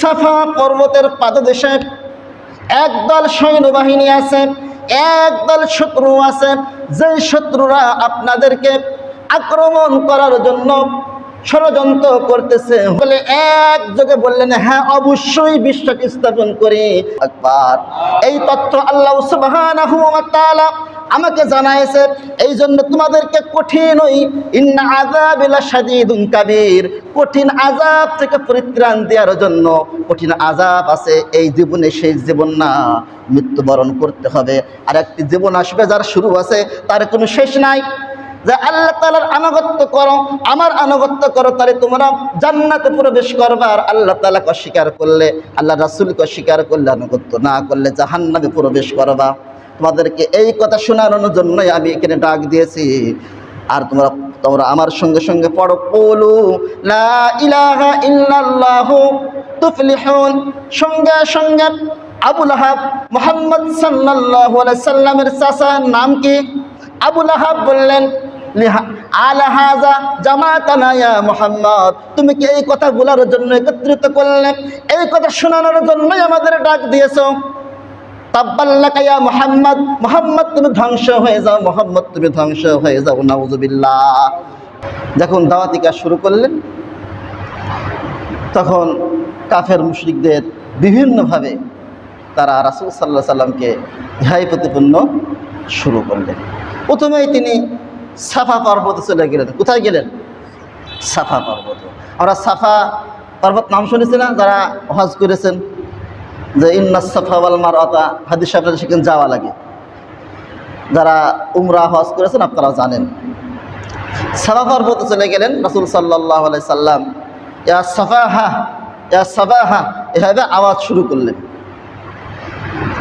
সাফা পর্বতের পাদদেশে একদল সৈন্যবাহিনী আছে, একদল শত্রু আছে। যে শত্রুরা আপনাদেরকে আক্রমণ করার জন্য ষড়যন্ত্র করতেছে, বলে একযোগে বললেন হ্যাঁ অবশ্যই বিশ্বকে স্থাপন করি। একবার এই তথ্য আল্লাহ তাআলা আমাকে জানাইছে এই জন্য তোমাদেরকে কঠিন ওই ইন্না আযাবিলা শাদীদুন কাবীর, কঠিন আজাব থেকে পরিত্রাণ দেওয়ার জন্য কঠিন আযাব আছে, এই জীবনে সেই জীবন না, মৃত্যুবরণ করতে হবে। আর একটি জীবন আসবে যার শুরু আছে, তার কোনো শেষ নাই। যে আল্লাহ তালার আনুগত্য করো, আমার আনুগত্য করো, তাহলে তোমরা জান্নাতে প্রবেশ করবা। আর আল্লাহ তালাকে অস্বীকার করলে, আল্লাহ রাসুলকে অস্বীকার করলে, আনুগত্য না করলে জাহান্নামে প্রবেশ করবা। তোমাদেরকে এই কথা শোনানোর জন্যই আমি এখানে ডাক দিয়েছি। আর তোমরা তোমরা আমার সঙ্গে সঙ্গে পড়ো। পলু তুফলিহুন। সঙ্গে সঙ্গে আবুল আহাব মোহাম্মদ আলাইহি সাল্লামের চাচার নাম কি? আবুল আহাব বললেন আলাহাজা জামাতানা ইয়া মুহাম্মদ। তুমি কি এই কথা বলার জন্য একত্রিত করলে? এই কথা শোনানোর জন্যই আমাদের ডাক দিয়েছ। তাব্বাল্লাকা ইয়া মুহাম্মদ মুহাম্মদ তুমি ধ্বংস হয়ে যাও, মুহাম্মদ তুমি ধ্বংস হয়ে যাও, নাউজুবিল্লাহ। যখন দাওয়াতি কাজ শুরু করলেন, তখন কাফের মুশরিকদের বিভিন্নভাবে তারা রাসূল সাল্লাহ সাল্লামকে ধ্যায় প্রতিপন্ন শুরু করলেন। প্রথমেই তিনি সাফা পর্বতে চলে গেলেন। কোথায় গেলেন? সাফা পর্বত। আমরা সাফা পর্বত নাম শুনেছি না? যারা হজ করেছেন যে ইন্না সাফা ওয়াল মারওয়াতা হাদিস সাহেবরা সেখানে যাওয়া লাগে। যারা উমরা, হজ করেছেন আপনারা জানেন। সাফা পর্বতে চলে গেলেন রাসূল সাল্লাহ আলাই সাল্লাম। ইয়া সাফাহা ইয়া সাফাহা, এভাবে আওয়াজ শুরু করলেন।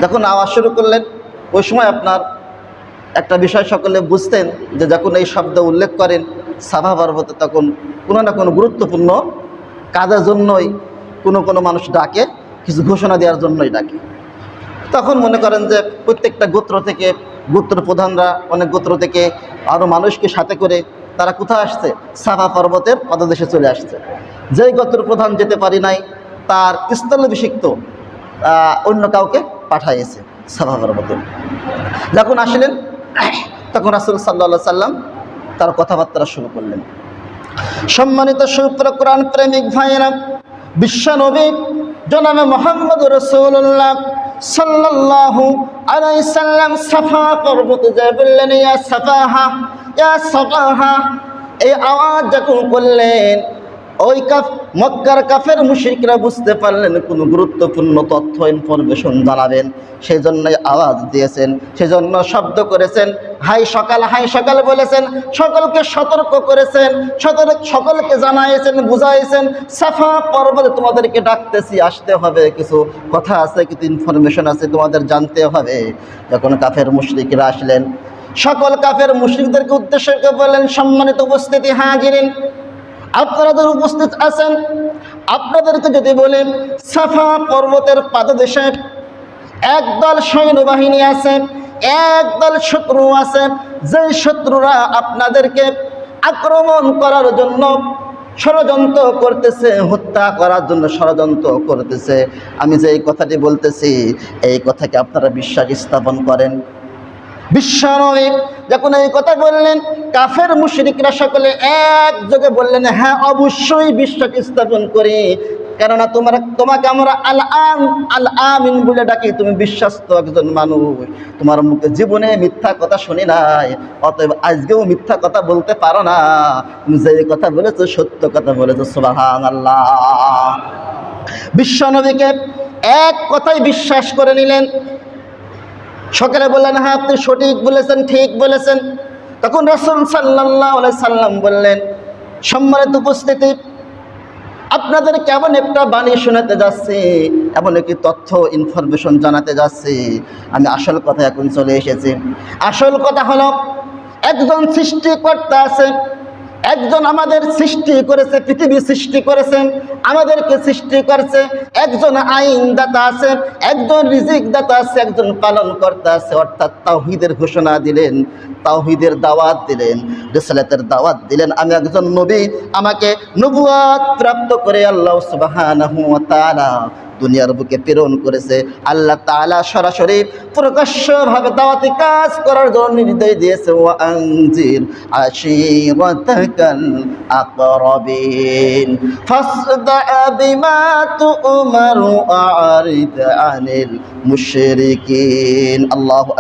যখন আওয়াজ শুরু করলেন, ওই সময় আপনার একটা বিষয় সকলে বুঝতেন যে যখন এই শব্দ উল্লেখ করেন, সাফা পর্বতে তখন কোনো না কোনো গুরুত্বপূর্ণ কাজের জন্যই কোনো কোনো মানুষ ডাকে। কিছু ঘোষণা দেওয়ার জন্যই ডাকে। তখন মনে করেন যে প্রত্যেকটা গোত্র থেকে গোত্র প্রধানরা, অনেক গোত্র থেকে আরও মানুষকে সাথে করে তারা কোথায় আসছে? সাফা পর্বতের পদদেশে চলে আসছে। যেই গোত্র প্রধান যেতে পারি নাই, তার স্থলাভিষিক্ত অন্য কাউকে পাঠাইয়েছে সাফা পর্বতে। যখন আসলেন, তখন রাসুল সাল্লা সাল্লাম তার কথাবার্তা শুরু করলেন। সম্মানিত সুপ্র প্রেমিক ভাইয়েরা বিশ্বনবী জনাবে মোহাম্মদ রসুল্লাহ সাল্লাল্লাহু আলাইহি সাল্লাম সাফা পর্বতে যায় বললেন, ইয়া সাফাহা ইয়া সাফাহা। এই আওয়াজ যখন করলেন ওই কাফ মক্কার কাফের মুশরিকরা বুঝতে পারলেন কোনো গুরুত্বপূর্ণ তথ্য ইনফরমেশন জানাবেন। সেই জন্যই আওয়াজ দিয়েছেন, সেজন্য শব্দ করেছেন, হাই সকাল হাই সকাল বলেছেন, সকলকে সতর্ক করেছেন সতর্ক সকলকে জানাইছেন, বুঝাইছেন, সাফা পর্বতে তোমাদেরকে ডাকতেছি, আসতে হবে, কিছু কথা আছে, কিছু ইনফরমেশন আছে, তোমাদের জানতে হবে। যখন কাফের মুশরিকরা আসলেন, সকল কাফের মুশরিকদেরকে উদ্দেশ্য বললেন, সম্মানিত উপস্থিতি হাজিরিন আপনারা উপস্থিত আছেন, আপনাদেরকে যদি বলেন সাফা পর্বতের পাদদেশে একদল সৈন্যবাহিনী আছে, একদল শত্রু আছে যে শত্রুরা আপনাদেরকে আক্রমণ করার জন্য ষড়যন্ত্র করতেছে, হত্যা করার জন্য ষড়যন্ত্র করতেছে। আমি যে এই কথাটি বলতেছি, এই কথাকে আপনারা বিশ্বাস স্থাপন করেন। বিশ্বনবী যখন এই কথা বললেন, কাফের মুশরিকরা সকলে একযোগে বললেন হ্যাঁ অবশ্যই বিশ্বকে স্থাপন করি। কেননা তোমার, তোমাকে আমরা আল আম আল আমিন বলে ডাকি, তুমি বিশ্বাস্ত একজন মানুষ। তোমার মুখে জীবনে মিথ্যা কথা শুনি নাই, অতএব আজকেও মিথ্যা কথা বলতে পারো না। তুমি যে কথা বলেছ, সত্য কথা বলেছ সুবাহান আল্লাহ বিশ্বনবীকে এক কথাই বিশ্বাস করে নিলেন। সকালে বললেন হ্যাঁ আপনি সঠিক বলেছেন, ঠিক বলেছেন। তখন রসুল সাল্লাহ সাল্লাম বললেন, সম্মানিত উপস্থিতি, আপনাদের কেমন একটা বাণী শোনাতে যাচ্ছি, এমন একটি তথ্য ইনফরমেশন জানাতে যাচ্ছি। আমি আসল কথা এখন চলে এসেছি। আসল কথা হলো, একজন সৃষ্টিকর্তা আছে একজন আমাদের সৃষ্টি করেছে, পৃথিবী সৃষ্টি করেছেন, আমাদেরকে সৃষ্টি করেছে, একজন আইনদাতা আছে, একজন রিজিক দাতা আছে, একজন পালন কর্তা আছে, অর্থাৎ তাওহিদের ঘোষণা দিলেন, তাওহিদের দাওয়াত দিলেন, রিসালাতের দাওয়াত দিলেন। আমি একজন নবী, আমাকে নবুয়াত প্রাপ্ত করে আল্লাহ তাআলা দুনিয়ার বুকে প্রেরণ করেছে। আল্লাহ তালা সরাসরি প্রকাশ্যভাবে দাওয়াতি কাজ করার জন্য নির্দেশ দিয়েছে ও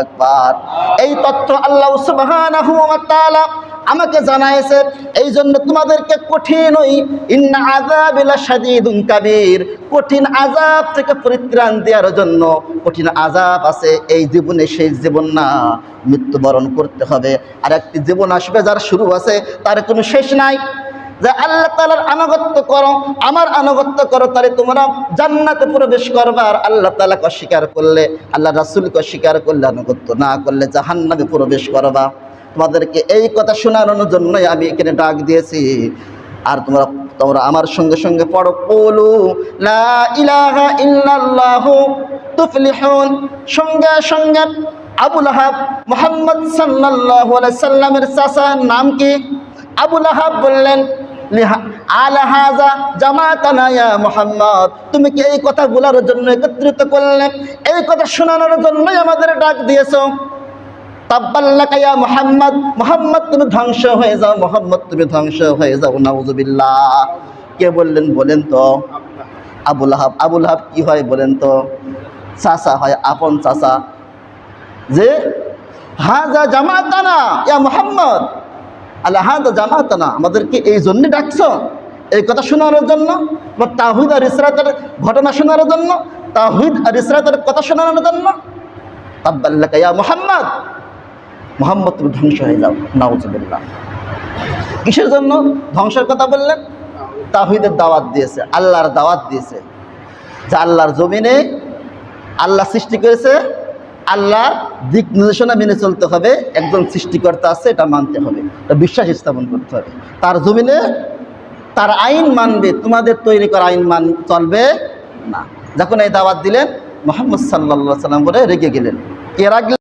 আকবার। এই তথ্য আল্লাহ তাআলা আমাকে জানাইছে এই জন্য তোমাদেরকে কঠিন ওই ইন্না শাদীদুন কাবীর, কঠিন আজাব থেকে পরিত্রাণ দেওয়ার জন্য কঠিন আজাব আছে, এই জীবনে সেই জীবন না, মৃত্যুবরণ করতে হবে। আর একটি জীবন আসবে যার শুরু আছে, তার কোনো শেষ নাই। যে আল্লাহ তালার আনুগত্য করো, আমার আনুগত্য করো, তাহলে তোমরা জান্নাতে প্রবেশ করবে, আর আল্লাহ তালাকে অস্বীকার করলে, আল্লাহ রাসুলকে অস্বীকার করলে, আনুগত্য না করলে জাহান্নামে প্রবেশ করবা। তোমাদেরকে এই কথা শোনানোর জন্যই আমি এখানে ডাক দিয়েছি। আর তোমরা তোমরা আমার সঙ্গে সঙ্গে পড়ো। বলো লা ইলাহা ইল্লাল্লাহু তুফলিহুন। সঙ্গে সঙ্গে আবুল আহাব মোহাম্মদ সাল্লাল্লাহু আলাইহি সাল্লামের চাচা নাম কি? আবুল আহাব বললেন, লিহা- আলাহাজা জামাতানা ইয়া মুহাম্মদ। তুমি কি এই কথা বলার জন্য একত্রিত করলে? এই কথা শোনানোর জন্যই আমাদের ডাক দিয়েছ। তাব্বাল্লাকা ইয়া মুহাম্মদ মুহাম্মদ তুমি ধ্বংস হয়ে যাও, মুহাম্মদ তুমি ধ্বংস হয়ে যাও, নাউজুবিল্লাহ। কে বললেন, বলেন তো। আবুল আহাব আবুল আহাব কি হয় বলেন তো? চাচা হয়, আপন চাচা। যে, হাজা জামাতানা, ইয়া মুহাম্মদ। আল্লাহ, হাজা জামাতানা, আমাদেরকে এই জন্য ডাকছ, এই কথা শোনানোর জন্য বা তাহিদ আর ইসরাতের ঘটনা শোনার জন্য তাহিদ আর ইসরাতের কথা শোনানোর জন্য? তাব্বাল্লাকা ইয়া মুহাম্মদ। মোহাম্মদ তুমি ধ্বংস হয়ে যাও, নাউজুবিল্লাহ। কিসের জন্য? ধ্বংসের কথা বললেন? তাহিদের দাওয়াত দিয়েছে, আল্লাহর দাওয়াত দিয়েছে। যে আল্লাহর জমিনে আল্লাহ সৃষ্টি করেছে আল্লাহ দিক নির্দেশনা মেনে চলতে হবে, একজন সৃষ্টিকর্তা আছে, এটা মানতে হবে, এটা বিশ্বাস স্থাপন করতে হবে। তার জমিনে তার আইন মানবে, তোমাদের তৈরি করা আইন মান চলবে না। যখন এই দাওয়াত দিলেন, মোহাম্মদ সাল্লা সাল্লাম বলে রেগে গেলেন। এর আগে